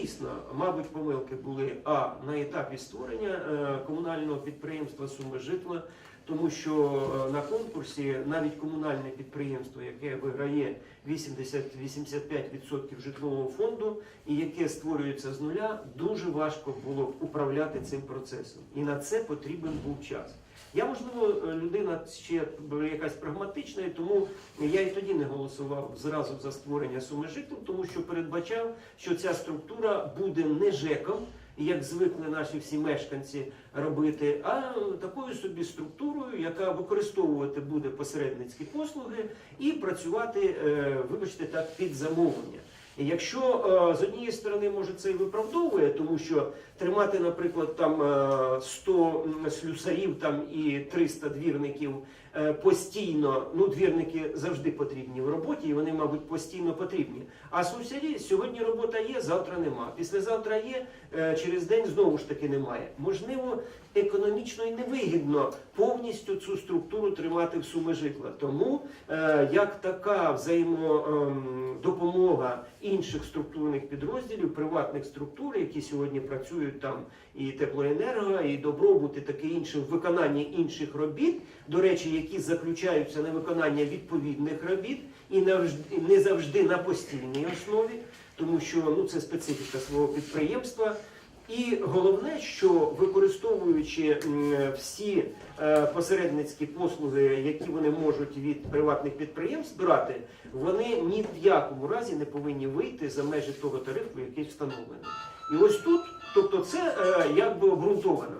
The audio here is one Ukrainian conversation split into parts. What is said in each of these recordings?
дійсно, мабуть, помилки були а на етапі створення е, комунального підприємства Суми житла, тому що е, на конкурсі навіть комунальне підприємство, яке виграє 80-85% житлового фонду і яке створюється з нуля, дуже важко було управляти цим процесом. І на це потрібен був час. Я, можливо, людина ще якась прагматична, і тому я і тоді не голосував зразу за створення суми житлом, тому що передбачав, що ця структура буде не ЖЕКом, як звикли наші всі мешканці робити, а такою собі структурою, яка використовувати буде посередницькі послуги і працювати, е, вибачте так, під замовлення. І Якщо е, з однієї сторони може це і виправдовує, тому що тримати, наприклад, там е, 100 слюсарів там і 300 двірників е, постійно, ну двірники завжди потрібні в роботі, і вони, мабуть, постійно потрібні. А слюсарі сьогодні робота є, завтра нема. Післязавтра є, е, через день знову ж таки немає. Можливо, економічно і невигідно повністю цю структуру тримати в суми житла. Тому е, як така взаємодопомога інших структурних підрозділів, приватних структур, які сьогодні працюють там і теплоенерго, і добробут, і таке інше в виконанні інших робіт, до речі, які заключаються на виконання відповідних робіт і не завжди- на постійній основі, тому що ну це специфіка свого підприємства. І головне, що використовуючи всі е, посередницькі послуги, які вони можуть від приватних підприємств брати, вони ні в якому разі не повинні вийти за межі того тарифу, який встановлений. І ось тут, тобто, це е, якби обґрунтовано.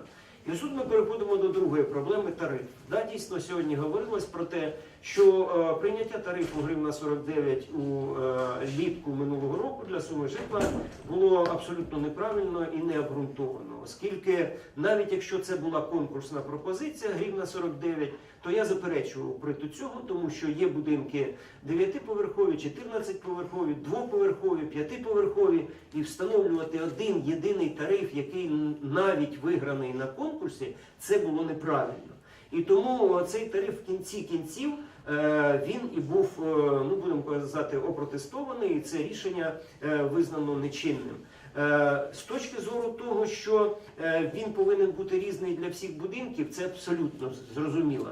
І тут ми переходимо до другої проблеми тариф. Да, дійсно, сьогодні говорилось про те, що е, прийняття тарифу гривна 49 у е, літку минулого року для суми житла було абсолютно неправильно і не обґрунтовано, оскільки навіть якщо це була конкурсна пропозиція гривна 49, то я заперечував проти цього, тому що є будинки 9-поверхові, 14-поверхові, 2-поверхові, 5-поверхові, і встановлювати один єдиний тариф, який навіть виграний на конкурсі, це було неправильно. І тому цей тариф в кінці кінців е, він і був, е, ну будемо казати, опротестований, і це рішення е, визнано нечинним. Е, З точки зору того, що е, він повинен бути різний для всіх будинків, це абсолютно зрозуміло.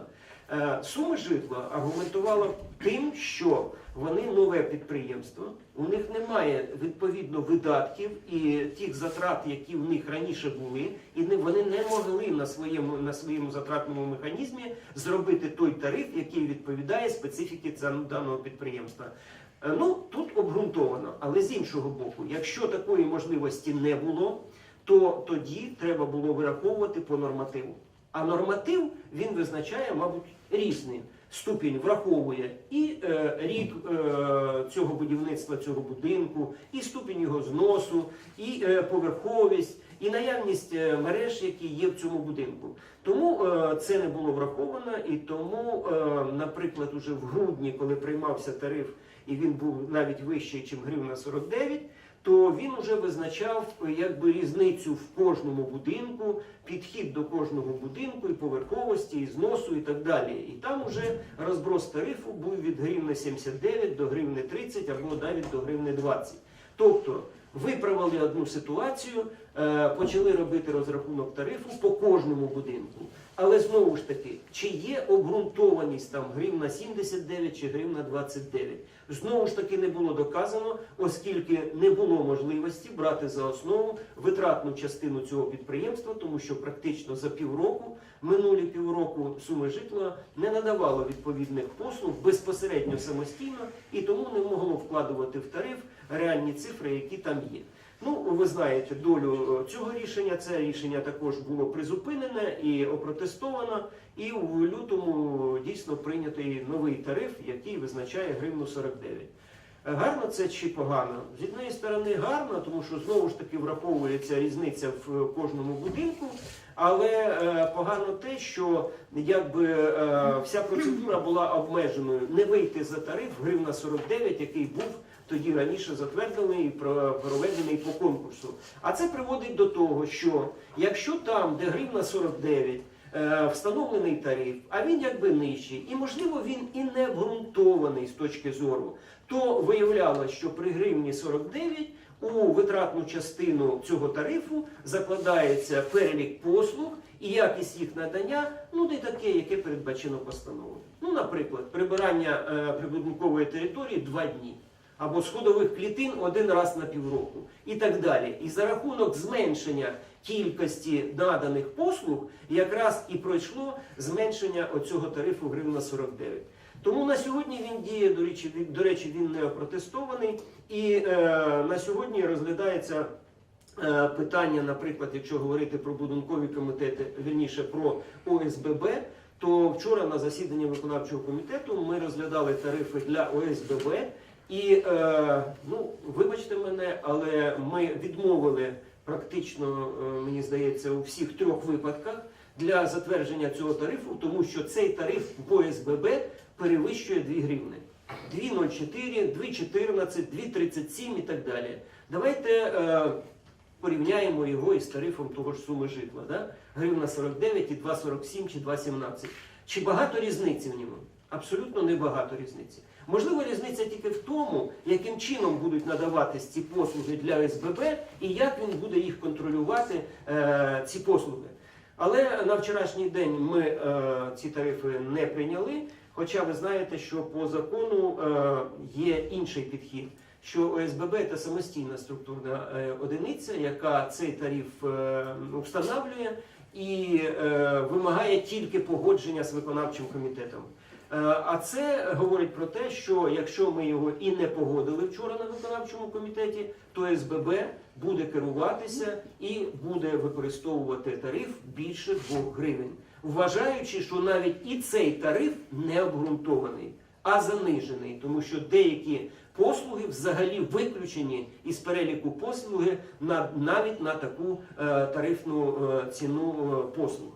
Е, Суми житла аргументувала тим, що вони нове підприємство, у них немає відповідно видатків і тих затрат, які в них раніше були, і вони не могли на своєму на своєму затратному механізмі зробити той тариф, який відповідає специфіки даного підприємства. Е, Ну тут обґрунтовано, але з іншого боку, якщо такої можливості не було, то тоді треба було вираховувати по нормативу. А норматив він визначає, мабуть, різний. Ступінь враховує і е, рік е, цього будівництва цього будинку, і ступінь його зносу, і е, поверховість, і наявність е, мереж, які є в цьому будинку. Тому е, це не було враховано, і тому, е, наприклад, уже в грудні, коли приймався тариф, і він був навіть вищий, ніж гривна 49, то він вже визначав якби різницю в кожному будинку, підхід до кожного будинку, і поверховості, і зносу, і так далі. І там вже розброс тарифу був від гривни 79 до гривни 30 або навіть до гривни 20. Тобто виправили одну ситуацію, е, почали робити розрахунок тарифу по кожному будинку. Але знову ж таки, чи є обґрунтованість там гривна 79 чи гривна 29? Знову ж таки не було доказано, оскільки не було можливості брати за основу витратну частину цього підприємства, тому що практично за півроку, минулі півроку суми житла не надавало відповідних послуг безпосередньо самостійно і тому не могло вкладувати в тариф реальні цифри, які там є. Ну, ви знаєте долю е, цього рішення. Це рішення також було призупинене і опротестовано. І в лютому дійсно прийнятий новий тариф, який визначає гривну 49. Гарно це чи погано? З однієї сторони гарно, тому що знову ж таки враховується різниця в кожному будинку. Але е, погано те, що якби е, вся процедура була обмеженою. Не вийти за тариф гривна 49, який був тоді раніше затверджений і про- проведений по конкурсу. А це приводить до того, що якщо там, де гривна 49, е, встановлений тариф, а він якби нижчий, і можливо він і не обґрунтований з точки зору, то виявлялося, що при гривні 49 у витратну частину цього тарифу закладається перелік послуг і якість їх надання, ну не таке, яке передбачено постановою. Ну, наприклад, прибирання е, прибудинкової території два дні. Або сходових клітин один раз на півроку і так далі. І за рахунок зменшення кількості наданих послуг якраз і пройшло зменшення оцього тарифу гривна 49. Тому на сьогодні він діє, до речі, до речі, він не опротестований. І е, на сьогодні розглядається е, питання, наприклад, якщо говорити про будинкові комітети, вірніше про ОСББ, то вчора на засіданні виконавчого комітету ми розглядали тарифи для ОСББ. І е, ну, вибачте мене, але ми відмовили практично, е, мені здається, у всіх трьох випадках для затвердження цього тарифу, тому що цей тариф по ОСББ перевищує 2 гривни. 2,04, 2,14, 2,37 і так далі. Давайте е, порівняємо його із тарифом того ж суми житла. Да? Гривна 49 і 2,47 чи 2,17. Чи багато різниці в ньому? Абсолютно не багато різниці. Можливо, різниця тільки в тому, яким чином будуть надаватись ці послуги для СББ і як він буде їх контролювати, е, ці послуги. Але на вчорашній день ми е, ці тарифи не прийняли. Хоча ви знаєте, що по закону е, є інший підхід, що ОСББ це самостійна структурна е, одиниця, яка цей тариф е, встановлює і е, вимагає тільки погодження з виконавчим комітетом. Е, А це говорить про те, що якщо ми його і не погодили вчора на виконавчому комітеті, то СББ буде керуватися і буде використовувати тариф більше 2 гривень, вважаючи, що навіть і цей тариф не обґрунтований, а занижений, тому що деякі послуги взагалі виключені із переліку послуги на навіть на таку е, тарифну е, ціну послуг.